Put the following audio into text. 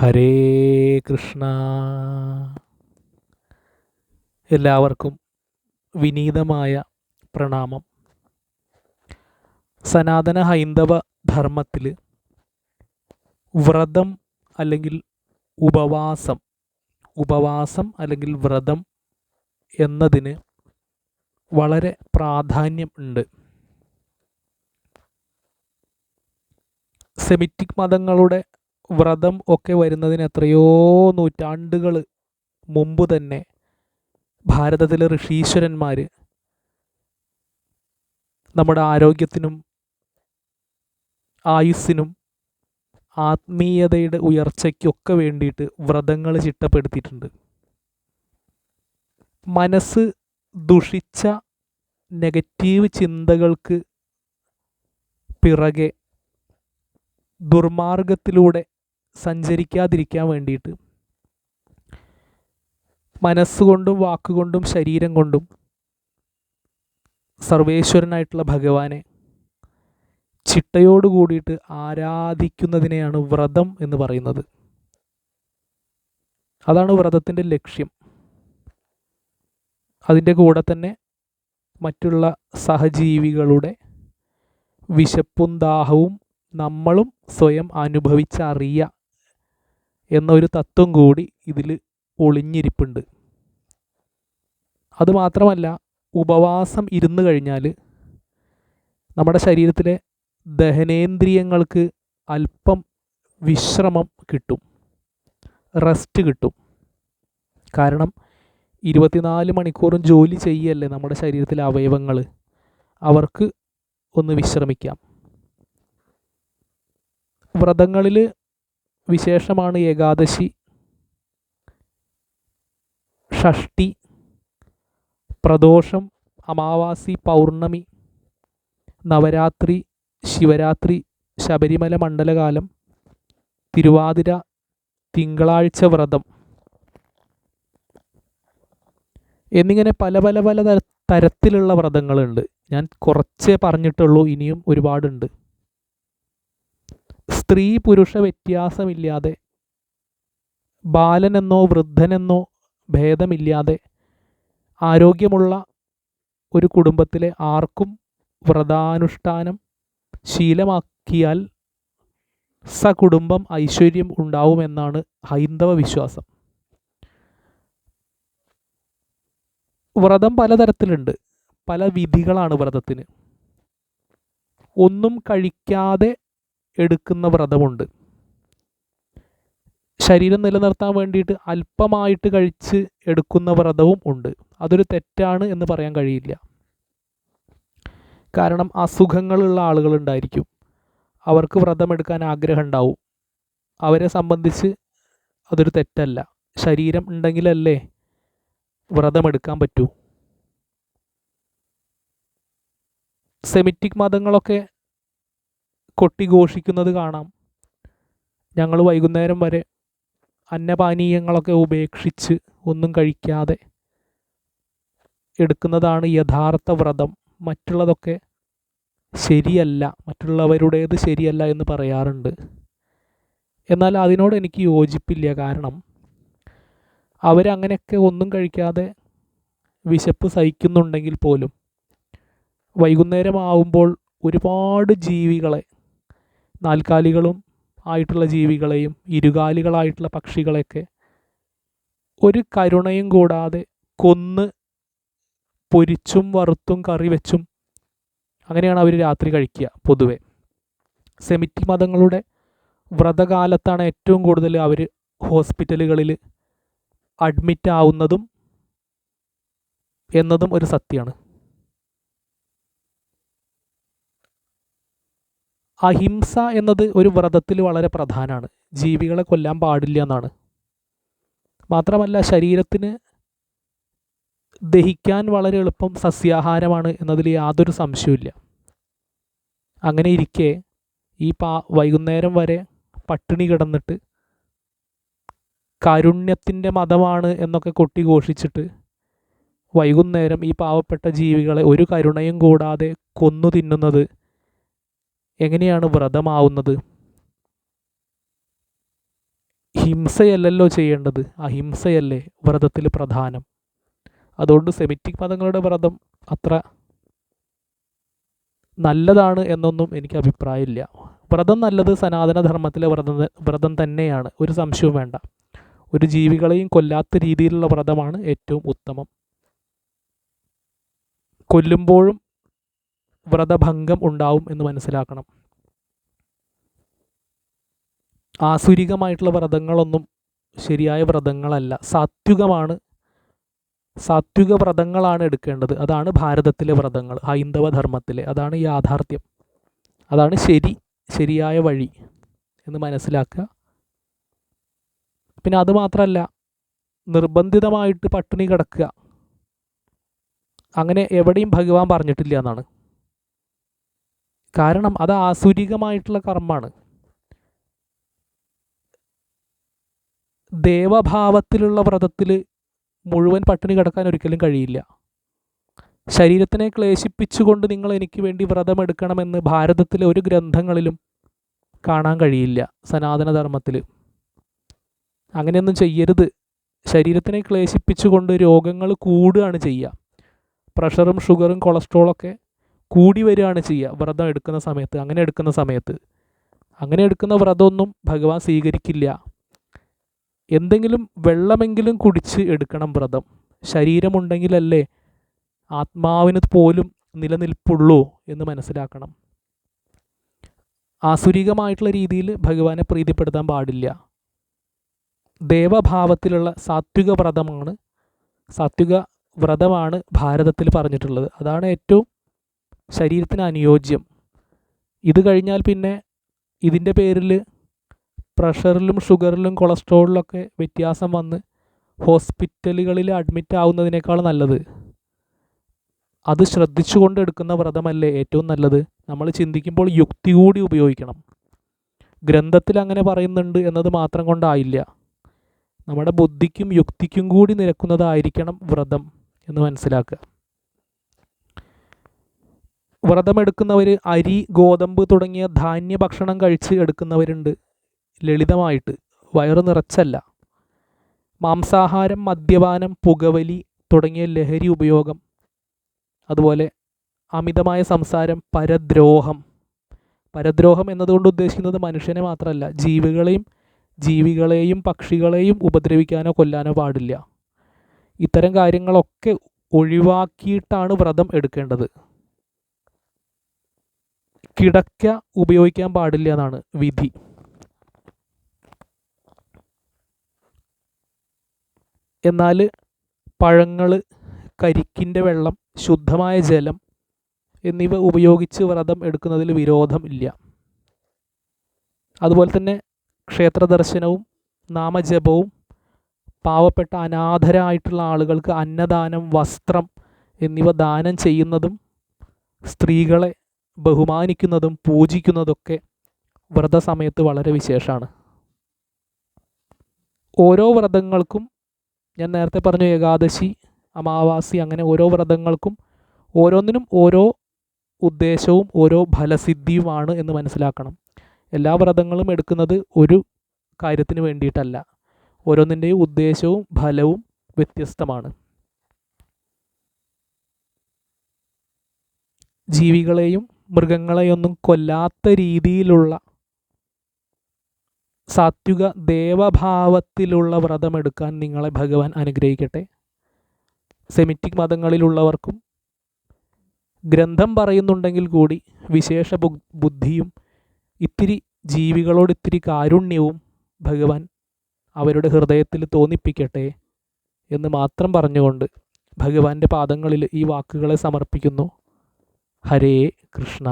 ഹരേ കൃഷ്ണ. എല്ലാവർക്കും വിനീതമായ പ്രണാമം. സനാതന ഹൈന്ദവ ധർമ്മത്തിൽ വ്രതം അല്ലെങ്കിൽ ഉപവാസം ഉപവാസം അല്ലെങ്കിൽ വ്രതം എന്നതിന് വളരെ പ്രാധാന്യം ഉണ്ട്. സെമിറ്റിക് മതങ്ങളുടെ വ്രതം ഒക്കെ വരുന്നതിന് എത്രയോ നൂറ്റാണ്ടുകൾ മുമ്പ് തന്നെ ഭാരതത്തിലെ ഋഷീശ്വരന്മാർ നമ്മുടെ ആരോഗ്യത്തിനും ആയുസ്സിനും ആത്മീയതയുടെ ഉയർച്ചയ്ക്കൊക്കെ വേണ്ടിയിട്ട് വ്രതങ്ങൾ ചിട്ടപ്പെടുത്തിയിട്ടുണ്ട്. മനസ്സ് ദുഷിച്ച നെഗറ്റീവ് ചിന്തകൾക്ക് പിറകെ ദുർമാർഗത്തിലൂടെ സഞ്ചരിക്കാതിരിക്കാൻ വേണ്ടിയിട്ട്. മനസ്സുകൊണ്ടും വാക്കുകൊണ്ടും ശരീരം കൊണ്ടും സർവേശ്വരനായിട്ടുള്ള ഭഗവാനെ ചിട്ടയോട് കൂടിയിട്ട് ആരാധിക്കുന്നതിനെയാണ് വ്രതം എന്ന് പറയുന്നത്. അതാണ് വ്രതത്തിന്റെ ലക്ഷ്യം. അതിന്റെ കൂടെ തന്നെ മറ്റുള്ള സഹജീവികളുടെ വിശപ്പും ദാഹവും നമ്മളും സ്വയം അനുഭവിച്ചറിയുക എന്നൊരു തത്വം കൂടി ഇതിൽ ഒളിഞ്ഞിരിപ്പുണ്ട്. അതുമാത്രമല്ല ഉപവാസം ഇരുന്ന് കഴിഞ്ഞാൽ നമ്മുടെ ശരീരത്തിലെ ദഹനേന്ദ്രിയങ്ങൾക്ക് അല്പം വിശ്രമം കിട്ടും റെസ്റ്റ് കിട്ടും. കാരണം ഇരുപത്തിനാല് മണിക്കൂറും ജോലി ചെയ്യല്ലേ നമ്മുടെ ശരീരത്തിലെ അവയവങ്ങൾ? അവർക്ക് ഒന്ന് വിശ്രമിക്കാം. വ്രതങ്ങളിൽ വിശേഷമാണ് ഏകാദശി. ഷഷ്ടി പ്രദോഷം അമാവാസി പൗർണമി നവരാത്രി ശിവരാത്രി ശബരിമല മണ്ഡലകാലം തിരുവാതിര തിങ്കളാഴ്ച വ്രതം. എന്നിങ്ങനെ പല പല പല തര തരത്തിലുള്ള വ്രതങ്ങളുണ്ട്. ഞാൻ കുറച്ചേ പറഞ്ഞിട്ടുള്ളൂ ഇനിയും ഒരുപാടുണ്ട്. സ്ത്രീ പുരുഷ വ്യത്യാസമില്ലാതെ ബാലനെന്നോ വൃദ്ധനെന്നോ ഭേദമില്ലാതെ ആരോഗ്യമുള്ള ഒരു കുടുംബത്തിലെ ആർക്കും വ്രതാനുഷ്ഠാനം ശീലമാക്കിയാൽ സകുടുംബം ഐശ്വര്യം ഉണ്ടാവുമെന്നാണ് ഹൈന്ദവ വിശ്വാസം. വ്രതം പലതരത്തിലുണ്ട്. പല വിധികളാണ് വ്രതത്തിന്. ഒന്നും കഴിക്കാതെ എടുക്കുന്ന വ്രതമുണ്ട്. ശരീരം നിലനിർത്താൻ വേണ്ടിയിട്ട് അല്പമായിട്ട് കഴിച്ച് എടുക്കുന്ന വ്രതവും ഉണ്ട്. അതൊരു തെറ്റാണ് എന്ന് പറയാൻ കഴിയില്ല. കാരണം അസുഖങ്ങളുള്ള ആളുകളുണ്ടായിരിക്കും അവർക്ക് വ്രതമെടുക്കാൻ ആഗ്രഹം ഉണ്ടാവും. അവരെ സംബന്ധിച്ച് അതൊരു തെറ്റല്ല. ശരീരം ഉണ്ടെങ്കിലല്ലേ വ്രതമെടുക്കാൻ പറ്റൂ. സെമിറ്റിക് മതങ്ങളൊക്കെ കൊട്ടിഘോഷിക്കുന്നത് കാണാം. ഞങ്ങൾ വൈകുന്നേരം വരെ അന്നപാനീയങ്ങളൊക്കെ ഉപേക്ഷിച്ച് ഒന്നും കഴിക്കാതെ എടുക്കുന്നതാണ് യഥാർത്ഥ വ്രതം. മറ്റുള്ളതൊക്കെ ശരിയല്ല മറ്റുള്ളവരുടേത് ശരിയല്ല എന്ന് പറയാറുണ്ട്. എന്നാൽ അതിനോട് എനിക്ക് യോജിപ്പില്ല കാരണം അവരങ്ങനെയൊക്കെ ഒന്നും കഴിക്കാതെ വിശപ്പ് സഹിക്കുന്നുണ്ടെങ്കിൽ പോലും വൈകുന്നേരം ആവുമ്പോൾ ഒരുപാട് ജീവികളെ നാൽക്കാലികളും ആയിട്ടുള്ള ജീവികളെയും ഇരുകാലികളായിട്ടുള്ള പക്ഷികളെയൊക്കെ ഒരു കരുണയും കൂടാതെ കൊന്ന് പൊരിച്ചും വറുത്തും കറി വെച്ചും അങ്ങനെയാണ് അവർ രാത്രി കഴിക്കുക പൊതുവെ. സെമിറ്റി മതങ്ങളുടെ വ്രതകാലത്താണ് ഏറ്റവും കൂടുതൽ അവർ ഹോസ്പിറ്റലുകളിൽ അഡ്മിറ്റ് ആവുന്നതും എന്നതും ഒരു സത്യമാണ്. അഹിംസ എന്നത് ഒരു വ്രതത്തിൽ വളരെ പ്രധാനമാണ് ജീവികളെ കൊല്ലാൻ പാടില്ല എന്നാണ്. മാത്രമല്ല ശരീരത്തിന് ദഹിക്കാൻ വളരെ എളുപ്പം സസ്യാഹാരമാണ് എന്നതിൽ യാതൊരു സംശയമില്ല അങ്ങനെ ഇരിക്കെ ഈ പാ വൈകുന്നേരം വരെ പട്ടിണി കിടന്നിട്ട് കാരുണ്യത്തിന്റെ മതമാണ് എന്നൊക്കെ കൊട്ടി ഘോഷിച്ചിട്ട് വൈകുന്നേരം ഈ പാവപ്പെട്ട ജീവികളെ ഒരു കരുണയും കൂടാതെ കൊന്നു തിന്നുന്നത് എങ്ങനെയാണ് വ്രതമാവുന്നത്? ഹിംസയല്ലല്ലോ ചെയ്യേണ്ടത്. അഹിംസയല്ലേ വ്രതത്തിൽ പ്രധാനം? അതുകൊണ്ട് സെമിറ്റിക് പദങ്ങളുടെ വ്രതം അത്ര നല്ലതാണ് എന്നൊന്നും എനിക്ക് അഭിപ്രായമില്ല. വ്രതം നല്ലത് സനാതനധർമ്മത്തിലെ വ്രതം വ്രതം തന്നെയാണ്. ഒരു സംശയവും വേണ്ട. ഒരു ജീവികളെയും കൊല്ലാത്ത രീതിയിലുള്ള വ്രതമാണ് ഏറ്റവും ഉത്തമം. കൊല്ലുമ്പോഴും വ്രതഭംഗം ഉണ്ടാവും എന്ന് മനസ്സിലാക്കണം. ആസുരികമായിട്ടുള്ള വ്രതങ്ങളൊന്നും ശരിയായ വ്രതങ്ങളല്ല. സാത്വികമാണ് സാത്വിക വ്രതങ്ങളാണ് എടുക്കേണ്ടത്. അതാണ് ഭാരതത്തിലെ വ്രതങ്ങൾ ഹൈന്ദവ ധർമ്മത്തിലെ അതാണ് യാഥാർത്ഥ്യം. അതാണ് ശരി ശരിയായ വഴി എന്ന് മനസ്സിലാക്കുക. പിന്നെ അതുമാത്രമല്ല നിർബന്ധിതമായിട്ട് പട്ടിണി കിടക്കുക. അങ്ങനെ എവിടെയും ഭഗവാൻ പറഞ്ഞിട്ടില്ല എന്നാണ്. കാരണം അത് ആസുരികമായിട്ടുള്ള കർമ്മമാണ് ദേവഭാവത്തിലുള്ള വ്രതത്തിൽ മുഴുവൻ പട്ടിണി കിടക്കാൻ ഒരിക്കലും കഴിയില്ല. ശരീരത്തിനെ ക്ലേശിപ്പിച്ചുകൊണ്ട് നിങ്ങൾ എനിക്ക് വേണ്ടി വ്രതമെടുക്കണമെന്ന് ഭാരതത്തിലെ ഒരു ഗ്രന്ഥങ്ങളിലും കാണാൻ കഴിയില്ല സനാതനധർമ്മത്തിൽ അങ്ങനെയൊന്നും ചെയ്യരുത്. ശരീരത്തിനെ ക്ലേശിപ്പിച്ചുകൊണ്ട് രോഗങ്ങൾ കൂടുകയാണ് ചെയ്യുക. പ്രഷറും ഷുഗറും കൊളസ്ട്രോളൊക്കെ കൂടി വരികയാണ് ചെയ്യുക. വ്രതം എടുക്കുന്ന സമയത്ത് അങ്ങനെ എടുക്കുന്ന സമയത്ത്. അങ്ങനെ എടുക്കുന്ന വ്രതമൊന്നും ഭഗവാൻ സ്വീകരിക്കില്ല. എന്തെങ്കിലും വെള്ളമെങ്കിലും കുടിച്ച് എടുക്കണം വ്രതം. ശരീരമുണ്ടെങ്കിലല്ലേ ആത്മാവിന് പോലും നിലനിൽപ്പുള്ളൂ എന്ന് മനസ്സിലാക്കണം. ആസുരികമായിട്ടുള്ള രീതിയിൽ ഭഗവാനെ പ്രീതിപ്പെടുത്താൻ പാടില്ല. ദേവഭാവത്തിലുള്ള സാത്വിക വ്രതമാണ് സാത്വിക വ്രതമാണ് ഭാരതത്തിൽ പറഞ്ഞിട്ടുള്ളത്. അതാണ് ഏറ്റവും ശരീരത്തിന് അനുയോജ്യം. ഇത് കഴിഞ്ഞാൽ പിന്നെ ഇതിന്റെ പേരിൽ പ്രഷറിലും ഷുഗറിലും കൊളസ്ട്രോളിലൊക്കെ വ്യത്യാസം വന്ന് ഹോസ്പിറ്റലുകളിൽ അഡ്മിറ്റ് ആവുന്നതിനേക്കാൾ നല്ലത്. അത് ശ്രദ്ധിച്ചുകൊണ്ട് എടുക്കുന്ന വ്രതമല്ലേ ഏറ്റവും നല്ലത്? നമ്മൾ ചിന്തിക്കുമ്പോൾ യുക്തി കൂടി ഉപയോഗിക്കണം. ഗ്രന്ഥത്തിൽ അങ്ങനെ പറയുന്നുണ്ട് എന്നത് മാത്രം കൊണ്ടായില്ല. നമ്മുടെ ബുദ്ധിക്കും യുക്തിക്കും കൂടി നിരക്കുന്നതായിരിക്കണം വ്രതം എന്ന് മനസ്സിലാക്കുക. വ്രതമെടുക്കുന്നവർ അരി ഗോതമ്പ് തുടങ്ങിയ ധാന്യ ഭക്ഷണം കഴിച്ച് എടുക്കുന്നവരുണ്ട്. ലളിതമായിട്ട് വയറു നിറച്ചല്ല. മാംസാഹാരം മദ്യപാനം പുകവലി തുടങ്ങിയ ലഹരി ഉപയോഗം. അതുപോലെ അമിതമായ സംസാരം പരദ്രോഹം. പരദ്രോഹം എന്നതുകൊണ്ട് ഉദ്ദേശിക്കുന്നത് മനുഷ്യനെ മാത്രമല്ല ജീവികളെയും ജീവികളെയും പക്ഷികളെയും ഉപദ്രവിക്കാനോ കൊല്ലാനോ പാടില്ല. ഇത്തരം കാര്യങ്ങളൊക്കെ ഒഴിവാക്കിയിട്ടാണ് വ്രതം എടുക്കേണ്ടത്. കിടക്ക ഉപയോഗിക്കാൻ പാടില്ല എന്നാണ് വിധി. എന്നാൽ പഴങ്ങൾ കരിക്കിന്റെ വെള്ളം ശുദ്ധമായ ജലം എന്നിവ ഉപയോഗിച്ച് വ്രതം എടുക്കുന്നതിൽ വിരോധം ഇല്ല അതുപോലെ തന്നെ ക്ഷേത്ര ദർശനവും നാമജപവും പാവപ്പെട്ട അനാഥരായിട്ടുള്ള ആളുകൾക്ക് അന്നദാനം വസ്ത്രം എന്നിവ ദാനം ചെയ്യുന്നതും സ്ത്രീകളെ ബഹുമാനിക്കുന്നതും പൂജിക്കുന്നതൊക്കെ വ്രതസമയത്ത് വളരെ വിശേഷമാണ്. ഓരോ വ്രതങ്ങൾക്കും ഞാൻ നേരത്തെ പറഞ്ഞു ഏകാദശി അമാവാസി അങ്ങനെ ഓരോ വ്രതങ്ങൾക്കും ഓരോന്നിനും ഓരോ ഉദ്ദേശവും ഓരോ ഫലസിദ്ധിയുമാണ് എന്ന് മനസ്സിലാക്കണം. എല്ലാ വ്രതങ്ങളും എടുക്കുന്നത് ഒരു കാര്യത്തിന് വേണ്ടിയിട്ടല്ല. ഓരോന്നിന്റെയും ഉദ്ദേശവും ഫലവും വ്യത്യസ്തമാണ്. ജീവികളെയും മൃഗങ്ങളെയൊന്നും കൊല്ലാത്ത രീതിയിലുള്ള സാത്വിക ദേവഭാവത്തിലുള്ള വ്രതമെടുക്കാൻ നിങ്ങളെ ഭഗവാൻ അനുഗ്രഹിക്കട്ടെ. സെമിറ്റിക് മതങ്ങളിലുള്ളവർക്കും ഗ്രന്ഥം പറയുന്നുണ്ടെങ്കിൽ കൂടി വിശേഷ ബുദ്ധിയും ഇത്തിരി ജീവികളോട് ഇത്തിരി കാരുണ്യവും ഭഗവാൻ അവരുടെ ഹൃദയത്തിൽ തോന്നിപ്പിക്കട്ടെ എന്ന് മാത്രം പറഞ്ഞുകൊണ്ട് ഭഗവാന്റെ പാദങ്ങളിൽ ഈ വാക്കുകളെ സമർപ്പിക്കുന്നു. ഹരേ കൃഷ്ണ